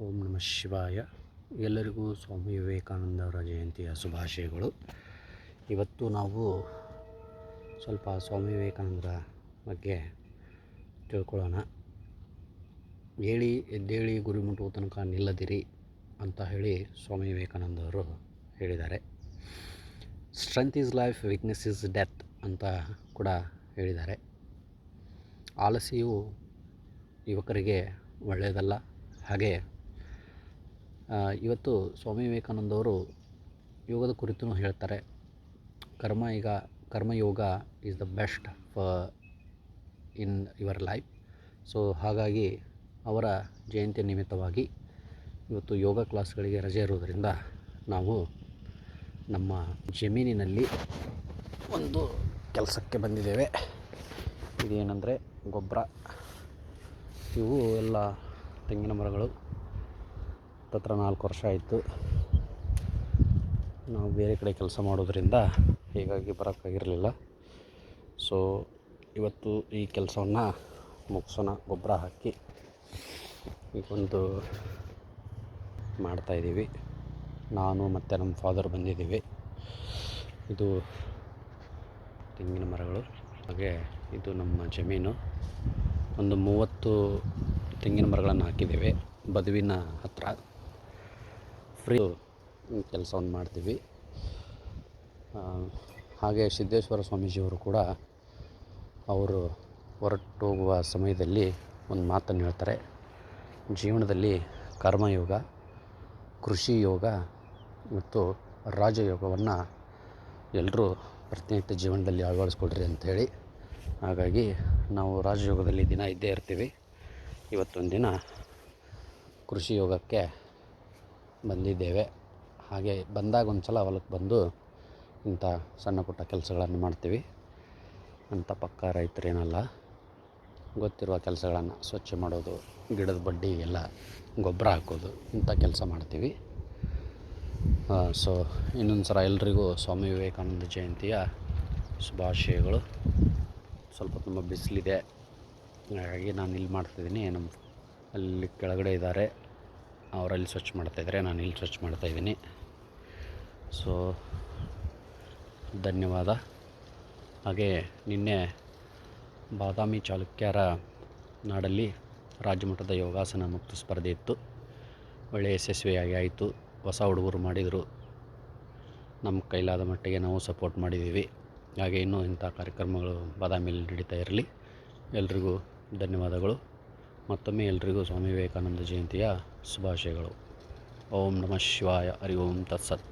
ಓಂ ನಮಃ ಶಿವಾಯ. ಎಲ್ಲರಿಗೂ ಸ್ವಾಮಿ ವಿವೇಕಾನಂದರ ಜಯಂತಿಯ ಶುಭಾಶಯಗಳು. ಇವತ್ತು ನಾವು ಸ್ವಲ್ಪ ಸ್ವಾಮಿ ವಿವೇಕಾನಂದರ ಬಗ್ಗೆ ತಿಳ್ಕೊಳ್ಳೋಣ. ಹೇಳಿ ಎದ್ದೇಳಿ ಗುರಿ ಮುಟ್ಟುವ ತನಕ ನಿಲ್ಲದಿರಿ ಅಂತ ಹೇಳಿ ಸ್ವಾಮಿ ವಿವೇಕಾನಂದವರು ಹೇಳಿದ್ದಾರೆ. Strength is life weakness is death ಅಂತ ಕೂಡ ಹೇಳಿದ್ದಾರೆ. ಆಲಸಿಯು ಯುವಕರಿಗೆ ಒಳ್ಳೆಯದಲ್ಲ, ಹಾಗೆ ಇವತ್ತು ಸ್ವಾಮಿ ವಿವೇಕಾನಂದವರು ಯೋಗದ ಕುರಿತು ಹೇಳ್ತಾರೆ, ಕರ್ಮ ಈಗ, ಕರ್ಮಯೋಗ ಈಸ್ ದ ಬೆಸ್ಟ್ ಫ ಇನ್ ಯುವರ್ ಲೈಫ್ ಸೊ ಹಾಗಾಗಿ ಅವರ ಜಯಂತಿ ನಿಮಿತ್ತವಾಗಿ ಇವತ್ತು ಯೋಗ ಕ್ಲಾಸ್ಗಳಿಗೆ ರಜೆ ಇರೋದರಿಂದ ನಾವು ನಮ್ಮ ಜಮೀನಿನಲ್ಲಿ ಒಂದು ಕೆಲಸಕ್ಕೆ ಬಂದಿದ್ದೇವೆ. ಇದೇನೆಂದರೆ ಗೊಬ್ಬರ. ಇವು ಎಲ್ಲ ತೆಂಗಿನ ಮರಗಳು. ಹತ್ತತ್ರ ನಾಲ್ಕು ವರ್ಷ ಆಯಿತು. ನಾವು ಬೇರೆ ಕಡೆ ಕೆಲಸ ಮಾಡೋದ್ರಿಂದ ಹೀಗಾಗಿ ಬರೋಕ್ಕಾಗಿರಲಿಲ್ಲ. ಸೊ ಇವತ್ತು ಈ ಕೆಲಸವನ್ನು ಮುಗಿಸೋಣ, ಗೊಬ್ಬರ ಹಾಕಿ ಈಗೊಂದು ಮಾಡ್ತಾಯಿದ್ದೀವಿ ನಾನು ಮತ್ತು ನಮ್ಮ ಫಾದರ್ ಬಂದಿದ್ದೀವಿ. ಇದು ತೆಂಗಿನ ಮರಗಳು. ಹಾಗೆ ಇದು ನಮ್ಮ ಜಮೀನು. ಒಂದು ಮೂವತ್ತು ತೆಂಗಿನ ಮರಗಳನ್ನು ಹಾಕಿದ್ದೇವೆ. ಬದುವಿನ ಹತ್ರ. ಫ್ರೀ ಕೆಲಸವನ್ನು ಮಾಡ್ತೀವಿ. ಹಾಗೆ ಸಿದ್ದೇಶ್ವರ ಸ್ವಾಮೀಜಿಯವರು ಕೂಡ ಅವರು ಹೊರಟು ಹೋಗುವ ಸಮಯದಲ್ಲಿ ಒಂದು ಮಾತನ್ನು ಹೇಳ್ತಾರೆ. ಜೀವನದಲ್ಲಿ ಕರ್ಮಯೋಗ, ಕೃಷಿ ಯೋಗ ಮತ್ತು ರಾಜಯೋಗವನ್ನು ಎಲ್ಲರೂ ಪ್ರತಿನಿತ್ಯ ಜೀವನದಲ್ಲಿ ಅಳವಡಿಸ್ಕೊಳ್ರಿ ಅಂಥೇಳಿ. ಹಾಗಾಗಿ ನಾವು ರಾಜಯೋಗದಲ್ಲಿ ದಿನ ಇದ್ದೇ ಇರ್ತೀವಿ. ಇವತ್ತೊಂದು ದಿನ ಕೃಷಿ ಯೋಗಕ್ಕೆ ಬಂದಿದ್ದೇವೆ. ಹಾಗೆ ಬಂದಾಗ ಒಂದು ಸಲ ಹೊಲಕ್ಕೆ ಬಂದು ಇಂಥ ಸಣ್ಣ ಪುಟ್ಟ ಕೆಲಸಗಳನ್ನು ಮಾಡ್ತೀವಿ. ಅಂಥ ಪಕ್ಕ ರೈತರೇನಲ್ಲ, ಗೊತ್ತಿರುವ ಕೆಲಸಗಳನ್ನು ಸ್ವಚ್ಛ ಮಾಡೋದು, ಗಿಡದ ಬಡ್ಡಿ ಎಲ್ಲ ಗೊಬ್ಬರ ಹಾಕೋದು ಇಂಥ ಕೆಲಸ ಮಾಡ್ತೀವಿ. ಸೊ ಇನ್ನೊಂದು ಸಲ ಎಲ್ರಿಗೂ ಸ್ವಾಮಿ ವಿವೇಕಾನಂದ ಜಯಂತಿಯ ಶುಭಾಶಯಗಳು. ಸ್ವಲ್ಪ ತುಂಬ ಬಿಸಿಲಿದೆ. ಹಾಗಾಗಿ ನಾನು ಇಲ್ಲಿ ಮಾಡ್ತಿದ್ದೀನಿ. ನಮ್ಮ ಅಲ್ಲಿ ಕೆಳಗಡೆ ಇದ್ದಾರೆ. ಅವರಲ್ಲಿ ಸ್ವಚ್ಛ ಮಾಡ್ತಾಯಿದ್ದಾರೆ ನಾನು ಇಲ್ಲಿ ಸ್ವಚ್ಛ ಮಾಡ್ತಾಯಿದ್ದೀನಿ ಸೊ ಧನ್ಯವಾದ. ಹಾಗೆ ನಿನ್ನೆ ಬಾದಾಮಿ ಚಾಲುಕ್ಯರ ನಾಡಲ್ಲಿ ರಾಜ್ಯಮಟ್ಟದ ಯೋಗಾಸನ ಮುಕ್ತ ಸ್ಪರ್ಧೆ ಇತ್ತು. ಒಳ್ಳೆಯ ಯಶಸ್ವಿಯಾಗಿ ಆಯಿತು. ಹೊಸ ಹುಡುಗರು ಮಾಡಿದರು. ನಮ್ಮ ಕೈಲಾದ ಮಟ್ಟಿಗೆ ನಾವು ಸಪೋರ್ಟ್ ಮಾಡಿದ್ದೀವಿ. ಹಾಗೆ ಇನ್ನೂ ಇಂಥ ಕಾರ್ಯಕ್ರಮಗಳು ಬಾದಾಮಿಯಲ್ಲಿ ನಡೀತಾ ಇರಲಿ. ಎಲ್ರಿಗೂ ಧನ್ಯವಾದಗಳು. ಮತ್ತೊಮ್ಮೆ ಎಲ್ರಿಗೂ ಸ್ವಾಮಿ ವಿವೇಕಾನಂದ ಜಯಂತಿಯ ಶುಭಾಶಯಗಳು. ಓಂ ನಮಃ ಶಿವಾಯ. ಹರಿ ಓಂ ತತ್ಸತ್.